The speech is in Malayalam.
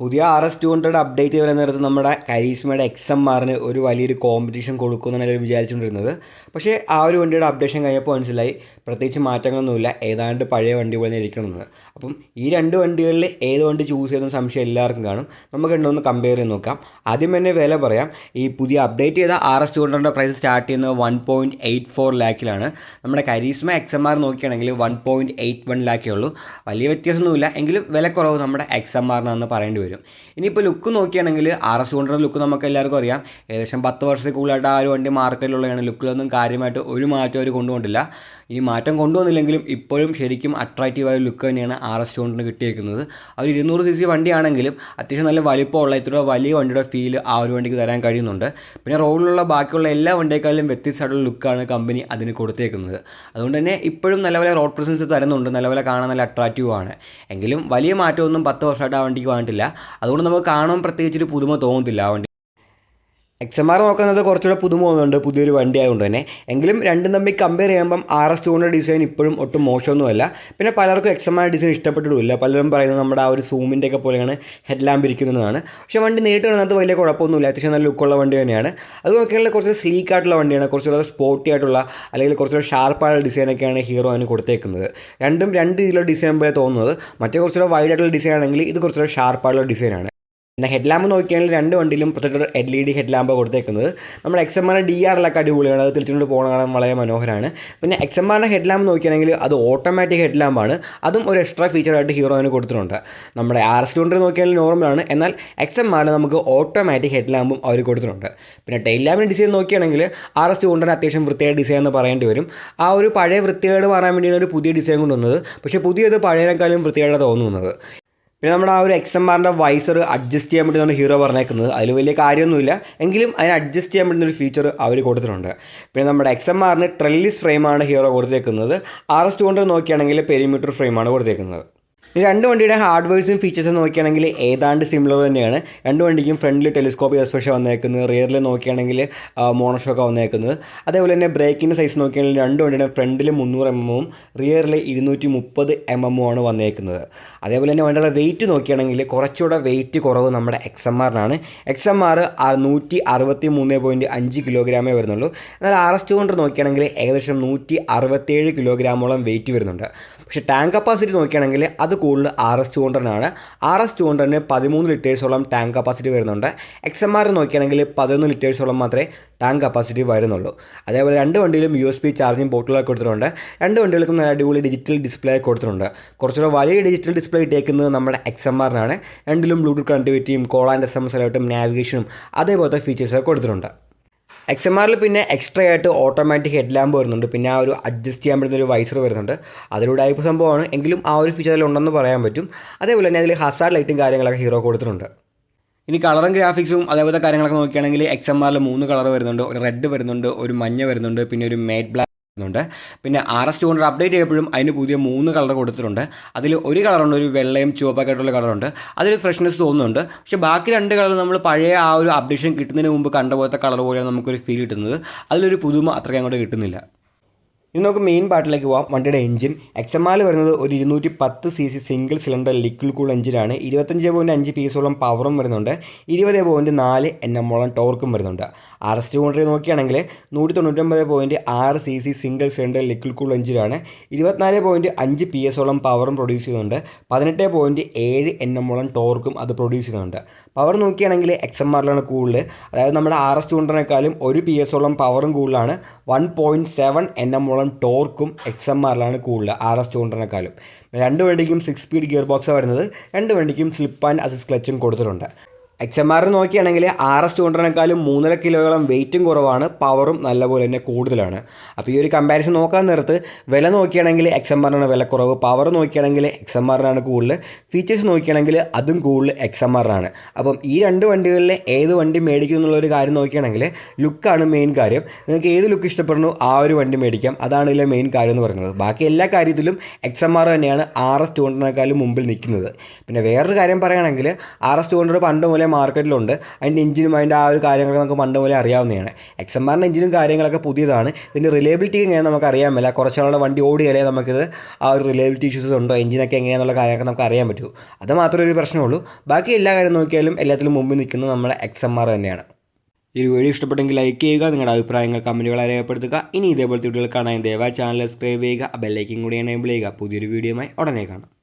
പുതിയ R S two hundred update വരുന്ന നേരത്ത് നമ്മുടെ കരീസ്മയുടെ എക്സ് എം ആറിന് ഒരു വലിയൊരു കോമ്പറ്റീഷൻ കൊടുക്കുമെന്നാണ് വിചാരിച്ചുകൊണ്ടിരുന്നത്. പക്ഷേ ആ ഒരു വണ്ടിയുടെ അപ്ഡേഷൻ കഴിഞ്ഞപ്പോൾ മനസ്സിലായി പ്രത്യേകിച്ച് മാറ്റങ്ങളൊന്നുമില്ല. ഏതാണ്ട് പഴയ വണ്ടി പോലെ ഇരിക്കണമെന്ന് അപ്പം ഈ രണ്ട് വണ്ടികളിൽ ഏത് വണ്ടി ചൂസ് ചെയ്തെന്ന് സംശയം എല്ലാവർക്കും കാണും. നമുക്ക് ഉണ്ടോ ഒന്ന് കമ്പയർ ചെയ്ത് നോക്കാം. ആദ്യം തന്നെ വില പറയാം. ഈ പുതിയ അപ്ഡേറ്റ് ചെയ്ത ആർ എസ് ടു ഹൺഡ്രഡിന്റെ പ്രൈസ് സ്റ്റാർട്ട് ചെയ്യുന്നത് വൺ പോയിന്റ് എയ്റ്റ് ഫോർ ലാക്കിലാണ്. നമ്മുടെ കരീസ്മ എക്സ് എം ആർ നോക്കുകയാണെങ്കിൽ വൺ പോയിന്റ് എയ്റ്റ് വൺ ലാക്കേ ഉള്ളൂ. വലിയ വ്യത്യാസമൊന്നുമില്ല. എങ്കിലും വില കുറവ് നമ്മുടെ എക്സ് എം ആറിനാണെന്ന് പറയേണ്ടി വരും. ഇനിയിപ്പോൾ ലുക്ക് നോക്കുകയാണെങ്കിൽ ആർ എസ് ഹൺഡ്രഡ് ലുക്ക് നമുക്ക് എല്ലാവർക്കും അറിയാം. ഏകദേശം പത്ത് വർഷത്തിൽ കൂടുതലായിട്ട് ആ ഒരു വണ്ടി മാർക്കറ്റിലുള്ളതാണ്. ലുക്കിലൊന്നും കാര്യമായിട്ട് ഒരു മാറ്റം അവർ കൊണ്ടുകൊണ്ടില്ല ഇനി മാറ്റം കൊണ്ടുവന്നില്ലെങ്കിലും ഇപ്പോഴും ശരിക്കും അട്രാക്റ്റീവായ ലുക്ക് തന്നെയാണ് ആർ എസ് ഹൺഡ്രഡിന് കിട്ടിയേക്കുന്നത്. ഒരു ഇരുന്നൂറ് സി സി വണ്ടിയാണെങ്കിലും അത്യാവശ്യം നല്ല വലിപ്പമുള്ള ഇത്ര വലിയ വണ്ടിയുടെ ഫീൽ ആ ഒരു വണ്ടിക്ക് തരാൻ കഴിയുന്നുണ്ട്. പിന്നെ റോഡിലുള്ള ബാക്കിയുള്ള എല്ലാ വണ്ടിയേക്കാളും വ്യത്യസ്തമായിട്ടുള്ള ലുക്കാണ് കമ്പനി അതിന് കൊടുത്തേക്കുന്നത്. അതുകൊണ്ട് തന്നെ ഇപ്പോഴും നല്ല റോഡ് പ്രസൻസ് തരുന്നുണ്ട്. നല്ല പോലെ കാണാൻ നല്ല അട്രാക്റ്റീവ് ആണ്. എങ്കിലും വലിയ മാറ്റമൊന്നും പത്ത് വർഷമായിട്ട് ആ വണ്ടിക്ക് വന്നിട്ടില്ല. അതുകൊണ്ട് നമുക്ക് കാണാൻ പ്രത്യേകിച്ചൊരു പുതുമ തോന്നത്തില്ല ആ വണ്ടി. എക്സ് എം ആർ നോക്കുന്നത് കുറച്ചുകൂടെ പുതുമ തോന്നുന്നുണ്ട് പുതിയൊരു വണ്ടി ആയതുകൊണ്ട് തന്നെ. എങ്കിലും രണ്ടും തമ്മിൽ കമ്പയർ ചെയ്യുമ്പം ആർ എസ് ടൂണിന്റെ ഡിസൈൻ ഇപ്പോഴും ഒട്ടും മോശമൊന്നുമല്ല. പിന്നെ പലർക്കും എക്സ് എം ആർ ഡിസൈൻ ഇഷ്ടപ്പെട്ടിട്ടില്ല പലരും പറയുന്നത് നമ്മുടെ ആ ഒരു സൂമിന്റെ ഒക്കെ പോലെയാണ് ഹെഡ് ലാമ്പ് ഇരിക്കുന്നതാണ് പക്ഷേ വണ്ടി നേരിട്ട് കാണുന്നത് വലിയ കുഴപ്പമൊന്നുമില്ല. അത്യാവശ്യം നല്ല ലുക്കുള്ള വണ്ടി തന്നെയാണ്. അത് നോക്കിയാൽ കുറച്ച് സ്ലീക്ക് ആയിട്ടുള്ള വണ്ടിയാണ്. കുറച്ചുകൂടെ സ്പോർട്ടി ആയിട്ടുള്ള അല്ലെങ്കിൽ കുറച്ചുകൂടെ ഷാർപ്പായുള്ള ഡിസൈനൊക്കെയാണ് ഹീറോ അതിന് കൊടുത്തേക്കുന്നത്. രണ്ടും രണ്ട് രീതിയിലുള്ള ഡിസൈൻ പോലെ തോന്നുന്നത്. മറ്റേ കുറച്ചുകൂടെ വൈഡ് ആയിട്ടുള്ള ഡിസൈൻ ആണെങ്കിൽ ഇത് കുറച്ചുകൂടെ ഷാർപ്പായിട്ടുള്ള ഡിസൈനാണ് പിന്നെ ഹെഡ് ലാമ്പ് രണ്ട് വണ്ടിയിലും projector L E D head lamp കൊടുത്തേക്കുന്നത്. നമ്മുടെ എക്സ് എം ആർ ഡി ആറിലൊക്കെ അടിപൊളിയാണ്. അത് തിരിച്ചുകൊണ്ട് പോകണ കാണാൻ വളരെ മനോഹരമാണ് പിന്നെ എക്സ് എം ആറിന്റെ ഹെഡ് ലാമ്പ് അത് ഓട്ടോമാറ്റിക് ഹെഡ് ലാമ്പാണ് അതും ഒരു എക്സ്ട്രാ ഫീച്ചറായിട്ട് ഹീറോയിന് കൊടുത്തിട്ടുണ്ട്. നമ്മുടെ ആർ എസ് ടൂണ്ടർ നോക്കിയാൽ നോർമലാണ് എന്നാൽ എക്സ് എം ആറിന് നമുക്ക് ഓട്ടോമാറ്റിക് ഹെഡ് ലാമ്പും അവർ കൊടുത്തിട്ടുണ്ട്. പിന്നെ ടെയിൽ ലാമ്പിന്റെ ഡിസൈൻ നോക്കിയാണെങ്കിൽ ആർ എസ് ടൂണ്ടറിന് അത്യാവശ്യം വൃത്തിയായ ഡിസൈൻ എന്ന് പറയേണ്ടി വരും. ആ ഒരു പഴയ വൃത്തികേട് മാറാൻ വേണ്ടിയാണ് ഒരു പുതിയ ഡിസൈൻ കൊണ്ടുവന്നത്. പക്ഷേ പുതിയത് പഴയതിനേക്കാളും വൃത്തികേടാണ് തോന്നുന്നത്. പിന്നെ നമ്മുടെ ആ ഒരു എക്സ് എം ആറിന്റെ വൈസർ അഡ്ജസ്റ്റ് ചെയ്യാൻ വേണ്ടി നമ്മുടെ ഹീറോ പറഞ്ഞേക്കുന്നത്. അതിൽ വലിയ കാര്യമൊന്നുമില്ല. എങ്കിലും അതിന് അഡ്ജസ്റ്റ് ചെയ്യാൻ വേണ്ടി ഒരു ഫീച്ചർ അവർ കൊടുത്തിട്ടുണ്ട്. പിന്നെ നമ്മുടെ എക്സ് എം ആറിന് ട്രെല്ലിസ് ഫ്രെയിമാണ് ഹീറോ കൊടുത്തേക്കുന്നത്. ആർ എസ് ടു ഹൺഡ്രഡ് നോക്കുകയാണെങ്കിൽ പെരിമീറ്റർ ഫ്രെയിമാണ് കൊടുത്തേക്കുന്നത്. രണ്ട് വണ്ടിയുടെ ഹാർഡ്വെയർസും ഫീച്ചേഴ്സും നോക്കുകയാണെങ്കിൽ ഏതാണ്ട് സിമിലർ തന്നെയാണ്. രണ്ട് വണ്ടിക്കും ഫ്രണ്ടിൽ ടെലിസ്കോപ്പ് എസ്പെഷ്യൽ വന്നേക്കുന്നത് റിയറിൽ നോക്കുകയാണെങ്കിൽ മോണോഷോക്ക് വന്നേക്കുന്നത്. അതേപോലെ തന്നെ ബ്രേക്കിന്റെ സൈസ് നോക്കുകയാണെങ്കിൽ രണ്ട് വണ്ടിയുടെ ഫ്രണ്ടിൽ മുന്നൂറ് എം എമ്മും റിയറിൽ ഇരുന്നൂറ്റി മുപ്പത് എം എമ്മും ആണ് വന്നേക്കുന്നത്. അതേപോലെ തന്നെ വണ്ടിയുടെ വെയിറ്റ് നോക്കുകയാണെങ്കിൽ കുറച്ചുകൂടെ വെയിറ്റ് കുറവ് നമ്മുടെ എക്സ് എം ആറിനാണ് എക്സ് എം ആർ നൂറ്റി അറുപത്തി മൂന്ന് പോയിന്റ് അഞ്ച് കിലോഗ്രാമേ വരുന്നുള്ളൂ. എന്നാൽ ആർ എസ് ടു കൊണ്ട് നോക്കുകയാണെങ്കിൽ ഏകദേശം നൂറ്റി അറുപത്തേഴ് കിലോഗ്രാമോളം വെയിറ്റ് വരുന്നുണ്ട്. പക്ഷേ ടാങ്ക് കപ്പാസിറ്റി നോക്കുകയാണെങ്കിൽ അത് കൂടുതൽ ആർ എസ് ടു ഹൺഡ്രഡിനാണ് ആർ എസ് ടു ഹൺഡ്രഡിന് പതിമൂന്ന് ലിറ്റേഴ്സോളം ടാങ്ക് കപ്പാസിറ്റി വരുന്നുണ്ട്. എക്സ് എം ആർ നോക്കുകയാണെങ്കിൽ പതിനൊന്ന് ലിറ്റേഴ്സോളം മാത്രമേ ടാങ്ക് കപ്പാസിറ്റി വരുന്നുള്ളൂ. അതേപോലെ രണ്ട് വണ്ടിയിലും യു എസ് പി ചാർജിങ് പോർട്ടുകളൊക്കെ കൊടുത്തിട്ടുണ്ട്. രണ്ട് വണ്ടികൾക്കും നല്ല അടിപൊളി ഡിജിറ്റൽ ഡിസ്പ്ലേ കൊടുത്തിട്ടുണ്ട്. കുറച്ചുകൂടെ വലിയ ഡിജിറ്റൽ ഡിസ്പ്ലേ ഇട്ടേക്കുന്നത് നമ്മുടെ എക്സ് എം ആറിനാണ് രണ്ടിലും Bluetooth കണക്ടിവിറ്റിയും call and S M S അലോട്ടും നാവിഗേഷനും അതേപോലത്തെ ഫീച്ചേഴ്സൊക്കെ കൊടുത്തിട്ടുണ്ട്. എക്സ് എം ആറിൽ പിന്നെ എക്സ്ട്രാ ആയിട്ട് ഓട്ടോമാറ്റിക് ഹെഡ് ലാമ്പ് വരുന്നുണ്ട്. പിന്നെ ആ ഒരു അഡ്ജസ്റ്റ് ചെയ്യാൻ പറ്റുന്ന ഒരു വൈസർ വരുന്നുണ്ട്. അതൊരു ടൈപ്പ് സംഭവമാണ്. എങ്കിലും ആ ഒരു ഫീച്ചർ ഉണ്ടെന്ന് പറയാൻ പറ്റും. അതേപോലെ തന്നെ അതിൽ ഹസാർഡ് ലൈറ്റും കാര്യങ്ങളൊക്കെ ഹീറോ കൊടുത്തിട്ടുണ്ട്. ഇനി കളറും ഗ്രാഫിക്സും അതേപോലത്തെ കാര്യങ്ങളൊക്കെ നോക്കുകയാണെങ്കിൽ എക്സ് എം ആറിൽ മൂന്ന് കളർ വരുന്നുണ്ട്. ഒരു റെഡ് വരുന്നുണ്ട് ഒരു മഞ്ഞ വരുന്നുണ്ട് പിന്നെ ഒരു മേറ്റ് ബ്ലാക്ക് വരുന്നുണ്ട് പിന്നെ R S two hundred update ചെയ്യപ്പോഴും അതിന് പുതിയ മൂന്ന് കളർ കൊടുത്തിട്ടുണ്ട്. അതിൽ ഒരു കളറുണ്ട് ഒരു വെള്ളയും ചുവപ്പൊക്കെ ആയിട്ടുള്ള കളറുണ്ട് അതിൽ ഫ്രഷ്നെസ് തോന്നുന്നുണ്ട്. പക്ഷേ ബാക്കി രണ്ട് കളർ നമ്മൾ പഴയ ആ ഒരു അപ്ഡേഷൻ കിട്ടുന്നതിന് മുമ്പ് കണ്ട പോലത്തെ കളർ പോലെയാണ് നമുക്കൊരു ഫീൽ കിട്ടുന്നത്. അതിലൊരു പുതുമ അത്രയ്ക്ക് അങ്ങോട്ട് കിട്ടുന്നില്ല. ഇനി നമുക്ക് മെയിൻ പാർട്ടിലേക്ക് പോവാം. വണ്ടിയുടെ എഞ്ചിൻ എക്സ് എം വരുന്നത് ഒരു ഇരുന്നൂറ്റി പത്ത് C C single cylinder liquid cool എഞ്ചിനാണ് ഇരുപത്തഞ്ച് പോയിന്റ് അഞ്ച് പീസോളം പവറും വരുന്നുണ്ട്. ഇരുപത് പോയിന്റ് നാല് എൻ ടോർക്കും വരുന്നുണ്ട്. ആർ എസ് ടി കൊണ്ടറി നോക്കുകയാണെങ്കിൽ നൂറ്റി തൊണ്ണൂറ്റൊമ്പത് പോയിന്റ് ആറ് C C single cylinder liquid cool എഞ്ചിനാണ് ഇരുപത്തിനാല് പോയിന്റ് അഞ്ച് പി എസോളം പവറും പ്രൊഡ്യൂസ് ചെയ്യുന്നുണ്ട്. പതിനെട്ട് പോയിന്റ് ഏഴ് എൻ ടോർക്കും അത് പ്രൊഡ്യൂസ് ചെയ്യുന്നുണ്ട്. പവർ നോക്കുകയാണെങ്കിൽ എക്സ് എം ആറിലാണ് കൂടുതൽ അതായത് നമ്മുടെ ആർ എസ് ടു കൊണ്ടറിനേക്കാളും ഒരു പി എസോളം പവറും കൂടുതലാണ്. വൺ പോയിന്റ് സെവൻ എൻ ടോർക്കും എക്സ് എം ആറിലാണ് കൂടുതൽ ആർ എസ് ടു ഹൺഡ്രഡിനേക്കാളും രണ്ട് വണ്ടിക്കും സിക്സ് സ്പീഡ് ഗിയർ ബോക്സാണ് വരുന്നത് രണ്ട് വണ്ടിക്കും സ്ലിപ്പ് ആൻഡ് അസിസ്റ്റ് ക്ലച്ചും കൊടുത്തിട്ടുണ്ട്. എക്സ് എം ആറിന് നോക്കുകയാണെങ്കിൽ ആർ എസ് ടു മൂന്നര കിലോയോളം വെയിറ്റും കുറവാണ്. പവറും നല്ലപോലെ തന്നെ കൂടുതലാണ്. അപ്പോൾ ഈ ഒരു കമ്പാരിസൺ നോക്കാൻ നേരത്ത് വില നോക്കിയാണെങ്കിൽ എക്സ് എം ആറിനാണ് വില കുറവ്. പവർ നോക്കിയാണെങ്കിൽ എക്സ് എം ആറിനാണ് കൂടുതൽ ഫീച്ചേഴ്സ് നോക്കിയാണെങ്കിൽ അതും കൂടുതൽ എക്സ് എം ആറിനാണ് അപ്പം ഈ രണ്ട് വണ്ടികളിൽ ഏത് വണ്ടി മേടിക്കും എന്നുള്ള ഒരു കാര്യം നോക്കിയാണെങ്കിൽ ലുക്കാണ് മെയിൻ കാര്യം. നിങ്ങൾക്ക് ഏത് ലുക്ക് ഇഷ്ടപ്പെടുന്നു ആ ഒരു വണ്ടി മേടിക്കാം. അതാണ് ഇതിലെ മെയിൻ കാര്യം എന്ന് പറയുന്നത്. ബാക്കി എല്ലാ കാര്യത്തിലും എക്സ് എം ആർ തന്നെയാണ് ആർ എസ് ടു മുമ്പിൽ നിൽക്കുന്നത്. പിന്നെ വേറൊരു കാര്യം പറയുകയാണെങ്കിൽ ആർ എസ് ടു ഹൺഡ്രഡ് പണ്ട് മുതലേ മുതലേ മാർക്കറ്റിലുണ്ട്. അതിന്റെ എഞ്ചിനും അതിന്റെ ആ ഒരു കാര്യങ്ങളൊക്കെ നമുക്ക് പണ്ട് പോലെ അറിയാവുന്നതാണ്. എക്സ് എം ആറിന്റെ എഞ്ചിനും കാര്യങ്ങളൊക്കെ പുതിയതാണ്. ഇതിന്റെ റിലയബിലിറ്റി എങ്ങനെയാണെന്ന് നമുക്ക് അറിയാൻ പറ്റില്ല കുറച്ച് നാളുടെ വണ്ടി ഓടിയാലേ നമുക്കിത് ആ ഒരു റിലയബിലിറ്റി ഇഷ്യൂസ് ഉണ്ടോ? എഞ്ചിനൊക്കെ എങ്ങനെയാണെന്നുള്ള കാര്യങ്ങളൊക്കെ നമുക്ക് അറിയാൻ പറ്റൂ. അത് മാത്രമേ ഒരു പ്രശ്നമുള്ളൂ. ബാക്കി എല്ലാ കാര്യം നോക്കിയാലും എല്ലാത്തിലും മുമ്പിൽ നിൽക്കുന്നത് നമ്മുടെ എക്സ് എം ആർ തന്നെയാണ്. ഈ വീഡിയോ ഇഷ്ടപ്പെട്ടെങ്കിൽ ലൈക്ക് ചെയ്യുക നിങ്ങളുടെ അഭിപ്രായങ്ങൾ കമന്റുകൾ രേഖപ്പെടുത്തുക. ഇനി ഇതേപോലത്തെ വീഡിയോകൾ കാണാൻ ദയവായി ചാനൽ സബ്സ്ക്രൈബ് ചെയ്യുക. ബെല്ലൈക്കും കൂടി എനേബിൾ ചെയ്യുക. പുതിയൊരു വീഡിയോയുമായി ഉടനെ കാണാം.